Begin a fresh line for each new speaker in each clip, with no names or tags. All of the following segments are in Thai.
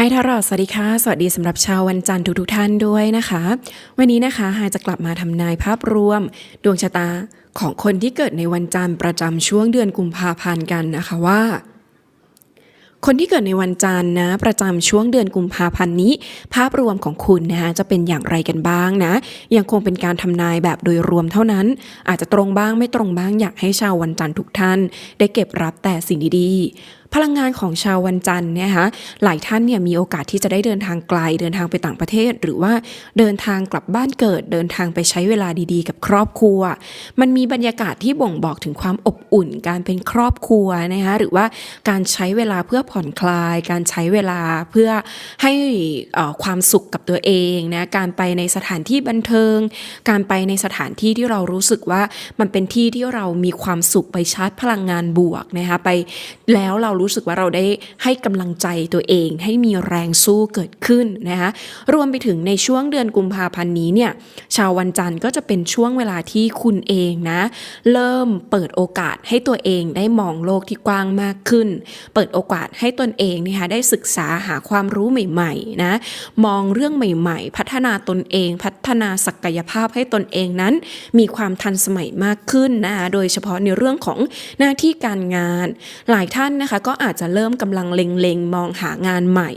ไฮทารอดสวัสดีค่ะ สวัสดีสำหรับชาววันจันทร์ทุกๆท่านด้วยนะคะ วันนี้นะคะไฮจะกลับมาทำนายภาพรวม ดวงชะตาของคนที่เกิดในวันจันทร์ประจำช่วงเดือนกุมภาพันธ์กันนะคะว่า คนที่เกิดในวันจันทร์นะ ประจำช่วงเดือนกุมภาพันธ์นี้ ภาพรวมของคุณนะคะจะเป็นอย่างไรกันบ้างนะ ยังคงเป็นการทำนายแบบโดยรวมเท่านั้น อาจจะตรงบ้างไม่ตรงบ้างอยากให้ชาววันจันทร์ทุกท่าน ได้เก็บรับแต่สิ่งดีๆพลังงานของชาววันจันทร์เนี่ยนะคะหลายท่านเนี่ยมีโอกาสที่จะได้เดินทางไกลเดินทางไปต่างประเทศ หรือว่าเดินทางกลับบ้านเกิด เดินทางไปใช้เวลาดีๆ กับครอบครัว มันมีบรรยากาศที่บ่งบอกถึงความอบอุ่น การเป็นครอบครัวนะคะหรือว่าการใช้เวลาเพื่อผ่อนคลาย การใช้เวลาเพื่อให้ความสุขกับตัวเองนะการไปในสถานที่บันเทิง การไปในสถานที่ที่เรารู้สึกว่ามันเป็นที่ที่เรามีความสุขไปชาร์จพลังงานบวกนะคะไปแล้วเรารู้สึกว่าเราได้ให้กำลังใจตัวเอง ให้มีแรงสู้เกิดขึ้นนะคะรวมไปถึงในช่วงเดือนกุมภาพันธ์นี้เนี่ยชาววันจันทร์ก็จะเป็นช่วงเวลาที่คุณเองนะ เริ่มเปิดโอกาสให้ตัวเองได้มองโลกที่กว้างมากขึ้น เปิดโอกาสให้ตนเองนะคะได้ศึกษาหาความรู้ใหม่ๆนะมองเรื่องใหม่ๆ พัฒนาตนเอง พัฒนาศักยภาพให้ตนเองนั้น มีความทันสมัยมากขึ้นนะคะโดยเฉพาะในเรื่องของหน้าที่การงาน หลายท่านนะคะก็อาจจะเริ่มกำลังเล็งๆ มองหางานใหม่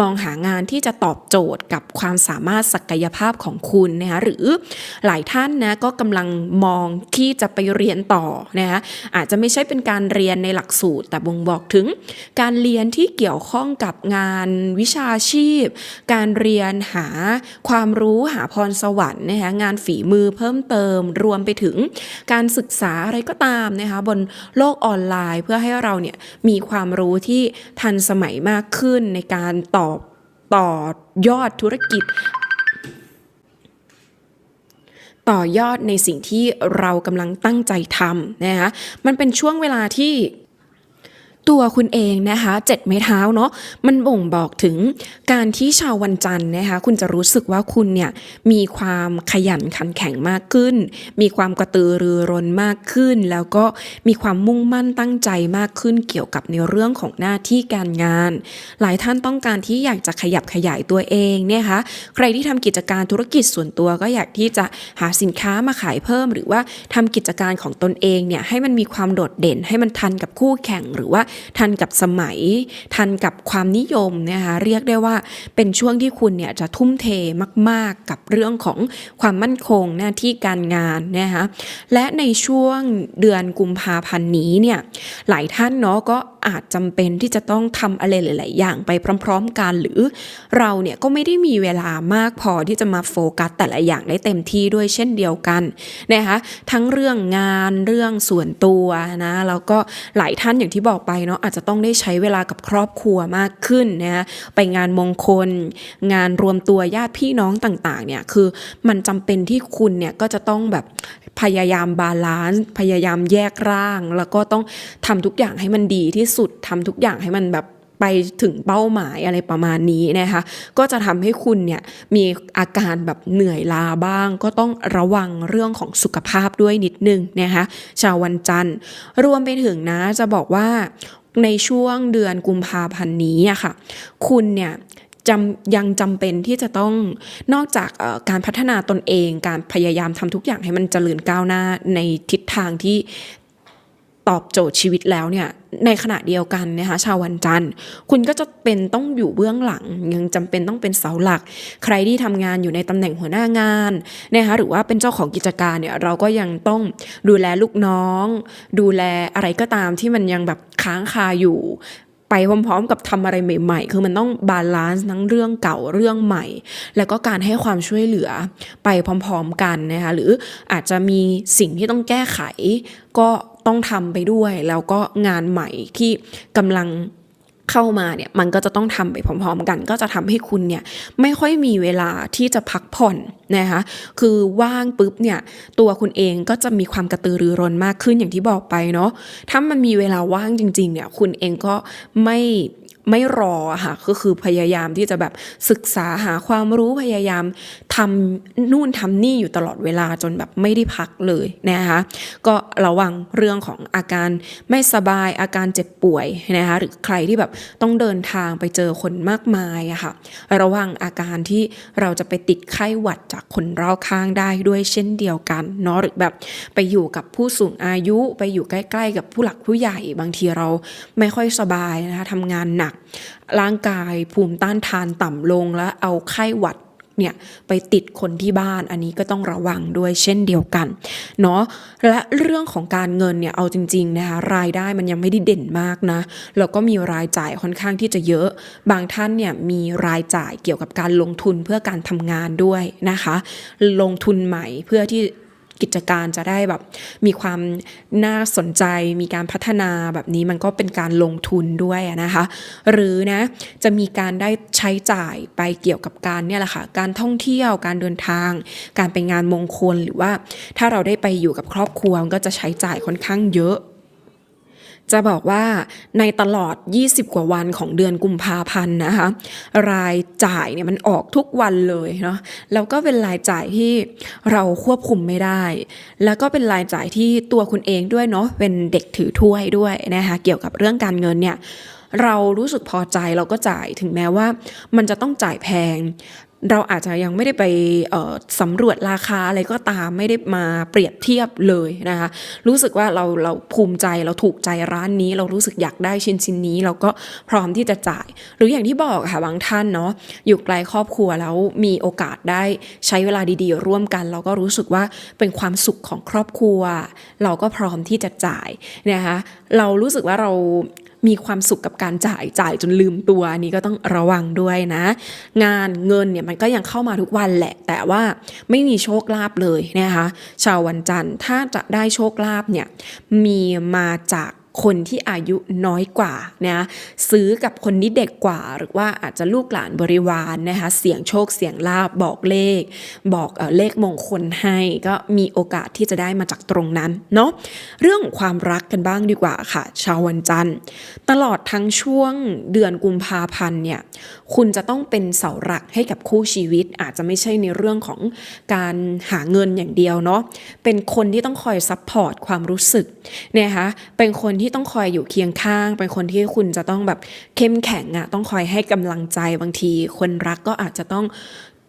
มองหางานที่จะตอบโจทย์กับความสามารถศักยภาพของคุณนะคะหรือหลายท่านนะก็กำลังมองที่จะไปเรียนต่อนะคะอาจจะไม่ใช่เป็นการเรียนในหลักสูตร แต่บ่งบอกถึงการเรียนที่เกี่ยวข้องกับงานวิชาชีพ การเรียนหาความรู้หาพรสวรรค์นะคะงานฝีมือเพิ่มเติม รวมไปถึงการศึกษาอะไรก็ตามนะคะบนโลกออนไลน์เพื่อให้เราเนี่ยมีความรู้ที่ทันสมัยมากขึ้นในการตอบต่อยอดธุรกิจ ต่อยอดในสิ่งที่เรากำลังตั้งใจทำนะคะมันเป็นช่วงเวลาที่ ตัวคุณเองนะคะเจ็ดไม้เท้าเนาะมันบ่งบอกถึงการที่ชาววันจันทร์นะคะคุณจะรู้สึกว่าคุณเนี่ยมีความขยันขันแข็งมากขึ้น มีความกระตือรือร้นมากขึ้น แล้วก็มีความมุ่งมั่นตั้งใจมากขึ้นเกี่ยวกับในเรื่องของหน้าที่การงาน หลายท่านต้องการที่อยากจะขยับขยายตัวเองเนี่ยคะใครที่ทำกิจการธุรกิจส่วนตัวก็อยากที่จะหาสินค้ามาขายเพิ่ม หรือว่าทำกิจการของตนเองเนี่ยให้มันมีความโดดเด่นให้มันทันกับคู่แข่งหรือว่าทันกับสมัย ทันกับความนิยมนะคะเรียกได้ว่าเป็นช่วงที่คุณเนี่ยจะทุ่มเทมาก ๆ กับเรื่องของความมั่นคงหน้าที่การงานนะคะและในช่วงเดือนกุมภาพันธ์นี้เนี่ยหลายท่านเนาะก็อาจจำเป็นที่จะต้องทำอะไรหลาย ๆ อย่างไปพร้อม ๆ กัน หรือเราเนี่ยก็ไม่ได้มีเวลามากพอที่จะมาโฟกัสแต่ละอย่างได้เต็มที่ด้วยเช่นเดียวกันนะคะทั้งเรื่องงานเรื่องส่วนตัวนะแล้วก็หลายท่านอย่างที่บอกไปเนาะอาจจะต้องได้ใช้เวลากับครอบครัวมากขึ้นนะไปงานมงคล งานรวมตัวญาติพี่น้องต่าง ๆ เนี่ยคือมันจำเป็นที่คุณเนี่ยก็จะต้องแบบ พยายามบาลานซ์พยายามแยกร่าง แล้วก็ต้องทำทุกอย่างให้มันดีที่สุดทำทุกอย่างให้มันแบบไปถึงเป้าหมายอะไรประมาณนี้นะคะ ก็จะทำให้คุณเนี่ยมีอาการแบบเหนื่อยล้าบ้าง ก็ต้องระวังเรื่องของสุขภาพด้วยนิดนึงนะคะชาววันจันทร์ รวมไปถึงนะจะบอกว่าในช่วงเดือนกุมภาพันธ์นี้อะค่ะ คุณเนี่ย จำยังจำเป็นที่จะต้องนอกจากการพัฒนาตนเอง การพยายามทำทุกอย่างให้มันเจริญก้าวหน้าในทิศทางที่ตอบโจทย์ชีวิตแล้วเนี่ยในขณะเดียวกันนะคะชาววันจันทร์ คุณก็จะเป็นต้องอยู่เบื้องหลัง ยังจำเป็นต้องเป็นเสาหลัก ใครที่ทำงานอยู่ในตำแหน่งหัวหน้างานนะคะหรือว่าเป็นเจ้าของกิจการเนี่ยเราก็ยังต้องดูแลลูกน้อง ดูแลอะไรก็ตามที่มันยังแบบค้างคาอยู่ ไปพร้อมๆ กับทำอะไรใหม่ ๆ คือมันต้องบาลานซ์ทั้งเรื่องเก่าเรื่องใหม่ แล้วก็การให้ความช่วยเหลือไปพร้อม ๆ กันนะคะหรืออาจจะมีสิ่งที่ต้องแก้ไข ก็ต้องทำไปด้วย แล้วก็งานใหม่ที่กำลัง เข้ามาเนี่ยมันก็จะต้องทำไปพร้อม ๆ กัน ก็จะทำให้คุณเนี่ยไม่ค่อยมีเวลาที่จะพักผ่อนนะคะคือว่างปุ๊บเนี่ยตัวคุณเองก็จะมีความกระตือรือร้นมากขึ้นอย่างที่บอกไปเนาะถ้ามันมีเวลาว่างจริงๆเนี่ยคุณเองก็ไม่ ไม่รอค่ะก็คือพยายามที่จะแบบศึกษาหาความรู้พยายามทำนู่นทำนี่อยู่ตลอดเวลาจนแบบไม่ได้พักเลยนะคะก็ระวังเรื่องของอาการไม่สบายอาการเจ็บป่วยนะคะหรือใครที่แบบต้องเดินทางไปเจอคนมากมายอะค่ะระวังอาการที่เราจะไปติดไข้หวัดจากคนรอบข้างได้ด้วยเช่นเดียวกันเนาะหรือแบบไปอยู่กับผู้สูงอายุ ไปอยู่ใกล้ ๆ กับผู้หลักผู้ใหญ่ บางทีเราไม่ค่อยสบายนะคะทำงานหนักร่างกายภูมิต้านทานต่ำลงแล้วเอาไข้หวัดเนี่ยไปติดคนที่บ้านอันนี้ก็ต้องระวังด้วยเช่นเดียวกันเนาะและเรื่องของการเงินเนี่ยเอาจริงๆนะคะรายได้มันยังไม่ได้เด่นมากนะแล้วก็มีรายจ่ายค่อนข้างที่จะเยอะ บางท่านเนี่ยมีรายจ่ายเกี่ยวกับการลงทุนเพื่อการทำงานด้วยนะคะ ลงทุนใหม่เพื่อที่ กิจการจะได้แบบมีความน่าสนใจ มีการพัฒนาแบบนี้มันก็เป็นการลงทุนด้วยนะคะ หรือนะจะมีการได้ใช้จ่ายไปเกี่ยวกับการเนี่ยแหละค่ะการท่องเที่ยวการเดินทาง การไปงานมงคลหรือว่า ถ้าเราได้ไปอยู่กับครอบครัวก็จะใช้จ่ายค่อนข้างเยอะ จะบอกว่าในตลอด 20 กว่าวันของเดือนกุมภาพันธ์นะคะ รายจ่ายเนี่ยมันออกทุกวันเลยเนาะแล้วก็เป็นรายจ่ายที่เราควบคุมไม่ได้ แล้วก็เป็นรายจ่ายที่ตัวคุณเองด้วยเนาะเป็นเด็กถือถ้วยด้วยนะคะเกี่ยวกับเรื่องการเงินเนี่ยเรารู้สึกพอใจเราก็จ่ายถึงแม้ว่า มันจะต้องจ่ายแพง เราอาจจะยังไม่ได้ไปสำรวจราคาอะไรก็ตามไม่ได้มาเปรียบเทียบเลยนะคะ รู้สึกว่าเราเราภูมิใจเราถูกใจร้านนี้ เรารู้สึกอยากได้ชิ้นชิ้นนี้ เราก็พร้อมที่จะจ่าย หรืออย่างที่บอกค่ะบางท่านเนาะอยู่ไกลครอบครัวแล้วมีโอกาสได้ใช้เวลาดีๆ ร่วมกัน เราก็รู้สึกว่าเป็นความสุขของครอบครัว เราก็พร้อมที่จะจ่ายนะคะเรารู้สึกว่าเรา มีความสุขกับการจ่ายจ่ายจนลืมตัวนี้ก็ต้องระวังด้วยนะ งานเงินเนี่ยมันก็ยังเข้ามาทุกวันแหละ แต่ว่าไม่มีโชคลาภเลยนะคะ ชาววันจันทร์ถ้าจะได้โชคลาภเนี่ยมีมาจาก คนที่อายุน้อยกว่านะซื้อกับคนที่เด็กกว่า หรือว่าอาจจะลูกหลานบริวารนะคะเสียงโชคเสียงลาบบอกเลข บอกเอเลขมงคลให้ก็มีโอกาสที่จะได้มาจากตรงนั้นเนาะเรื่องของความรักกันบ้างดีกว่าค่ะ ชาววันจันทร์ ตลอดทั้งช่วงเดือนกุมภาพันธ์เนี่ยคุณจะต้องเป็นเสาหลักให้กับคู่ชีวิต อาจจะไม่ใช่ในเรื่องของการหาเงินอย่างเดียวเนาะเป็นคนที่ต้องคอยซัพพอร์ตความรู้สึกนะคะเป็นคนที่ต้องคอยอยู่เคียงข้าง เป็นคนที่คุณจะต้องแบบเข้มแข็งอะ่ะต้องคอยให้กำลังใจบางที คนรักก็อาจจะต้อง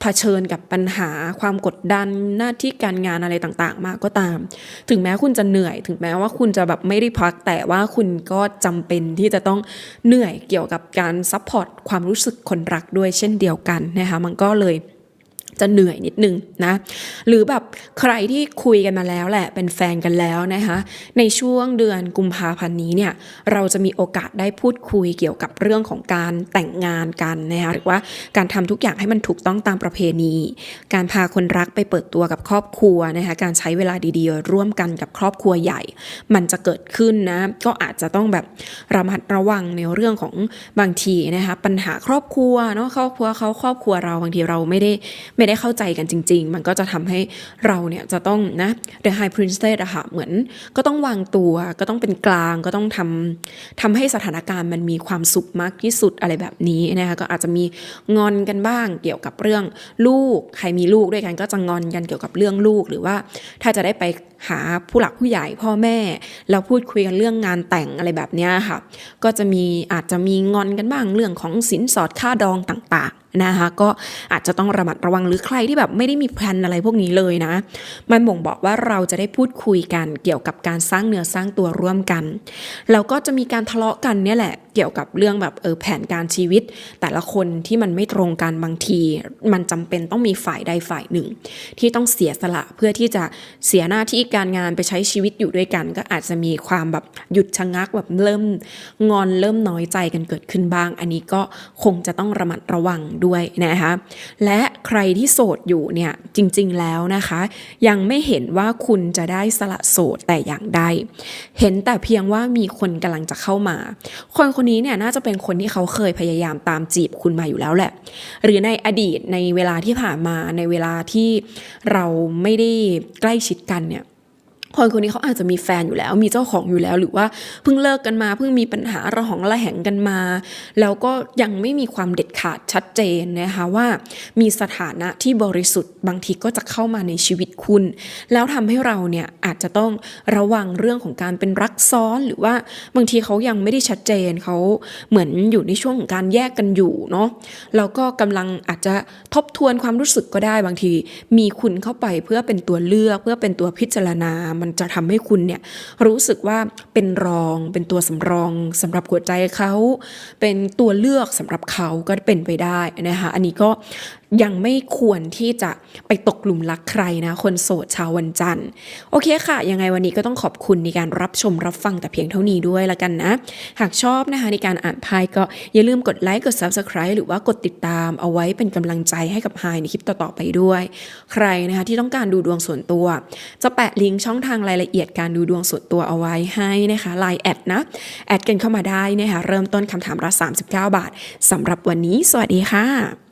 เผชิญกับปัญหาความกดดันหน้าที่การงานอะไรต่างๆ มาก็ตาม ถึงแม้คุณจะเหนื่อย ถึงแม้ว่าคุณจะแบบไม่ได้พัก แต่ว่าคุณก็จำเป็นที่จะต้องเหนื่อยเกี่ยวกับการซัพพอร์ตความรู้สึกคนรักด้วยเช่นเดียวกันนะคะมันก็เลย จะเหนื่อยนิดนึงนะหรือแบบใครที่คุยกันมาแล้วแหละเป็นแฟนกันแล้วนะคะในช่วงเดือนกุมภาพันธ์นี้เนี่ยเราจะมีโอกาสได้พูดคุยเกี่ยวกับเรื่องของการแต่งงานกันนะคะหรือว่าการทำทุกอย่างให้มันถูกต้องตามประเพณี การพาคนรักไปเปิดตัวกับครอบครัวนะคะการใช้เวลาดีๆ ร่วมกันกับครอบครัวใหญ่ มันจะเกิดขึ้นนะก็อาจจะต้องแบบระมัดระวังในเรื่องของบางทีนะคะปัญหาครอบครัวเนาะครอบครัวเขาครอบครัวเราบางทีเราไม่ได้ไม่ได้เข้าใจกันจริง ๆ มันก็จะทำให้เราเนี่ยจะต้องนะ The High Princess อะค่ะเหมือนก็ต้องวางตัวก็ต้องเป็นกลางก็ต้องทำทำให้สถานการณ์มันมีความสุขมากที่สุดอะไรแบบนี้นะคะก็อาจจะมีงอนกันบ้างเกี่ยวกับเรื่องลูก ใครมีลูกด้วยกันก็จะงอนกันเกี่ยวกับเรื่องลูก หรือว่าถ้าจะได้ไป หาผู้หลักผู้ใหญ่พ่อแม่ แล้วพูดคุยกันเรื่องงานแต่งอะไรแบบนี้ค่ะ ก็จะมีอาจจะมีงอนกันบ้างเรื่องของสินสอดค่าดองต่างๆนะคะ ก็อาจจะต้องระมัดระวังหรือใครที่แบบไม่ได้มีแพลนอะไรพวกนี้เลยนะ มันบ่งบอกว่าเราจะได้พูดคุยกันเกี่ยวกับการสร้างเนื้อสร้างตัวร่วมกัน แล้วก็จะมีการทะเลาะกันเนี่ยแหละเกี่ยวกับเรื่องแบบเออแผนการชีวิต แต่ละคนที่มันไม่ตรงกันบางที มันจำเป็นต้องมีฝ่ายใดฝ่ายหนึ่ง ที่ต้องเสียสละเพื่อที่จะเสียหน้าที่การงานไปใช้ชีวิตอยู่ด้วยกัน ก็อาจจะมีความแบบหยุดชะงักแบบเริ่มงอนเริ่มน้อยใจกันเกิดขึ้นบ้าง อันนี้ก็คงจะต้องระมัดระวังด้วยนะคะและใครที่โสดอยู่เนี่ยจริง ๆแล้วนะคะ ยังไม่เห็นว่าคุณจะได้สละโสดแต่อย่างใดเห็นแต่เพียงว่ามีคนกำลังจะเข้ามา คนคนนี้เนี่ยน่าจะเป็นคนที่เขาเคยพยายามตามจีบคุณมาอยู่แล้วแหละ หรือในอดีตในเวลาที่ผ่านมาในเวลาที่เราไม่ได้ใกล้ชิดกันเนี่ย คนคนนี้เขาอาจจะมีแฟนอยู่แล้ว มีเจ้าของอยู่แล้ว หรือว่าเพิ่งเลิกกันมา เพิ่งมีปัญหาระหองระแหงกันมา แล้วก็ยังไม่มีความเด็ดขาดชัดเจนนะคะว่า มีสถานะที่บริสุทธิ์บางทีก็จะเข้ามาในชีวิตคุณ แล้วทำให้เราเนี่ยอาจจะต้องระวังเรื่องของการเป็นรักซ้อนหรือว่าบางทีเขายังไม่ได้ชัดเจนเขาเหมือนอยู่ในช่วงของการแยกกันอยู่เนาะแล้วก็กำลังอาจจะทบทวนความรู้สึกก็ได้บางที มีคุณเข้าไปเพื่อเป็นตัวเลือกเพื่อเป็นตัวพิจารณามันจะทำให้คุณเนี่ยรู้สึกว่าเป็นรองเป็นตัวสำรองสำหรับหัวใจเขา เป็นตัวเลือกสำหรับเขาก็เป็นไปได้นะคะอันนี้ก็ ยังไม่ควรที่จะไปตกหลุมรักใครนะ คนโสดชาววันจันทร์ โอเคค่ะ ยังไงวันนี้ก็ต้องขอบคุณในการรับชมรับฟังแต่เพียงเท่านี้ด้วยละกันนะ หากชอบนะคะในการอ่านไพ่ก็อย่าลืมกดไลค์กด Subscribe หรือว่ากดติดตามเอาไว้เป็นกำลังใจให้กับไฮในคลิปต่อๆไปด้วย ใครนะคะที่ต้องการดูดวงส่วนตัว จะแปะลิงก์ช่องทางรายละเอียดการดูดวงส่วนตัวเอาไว้ให้นะคะไลน์แอดนะแอดกันเข้ามาได้นะคะเริ่มต้นคำถามละ39 บาทสำหรับวันนี้ สวัสดีค่ะ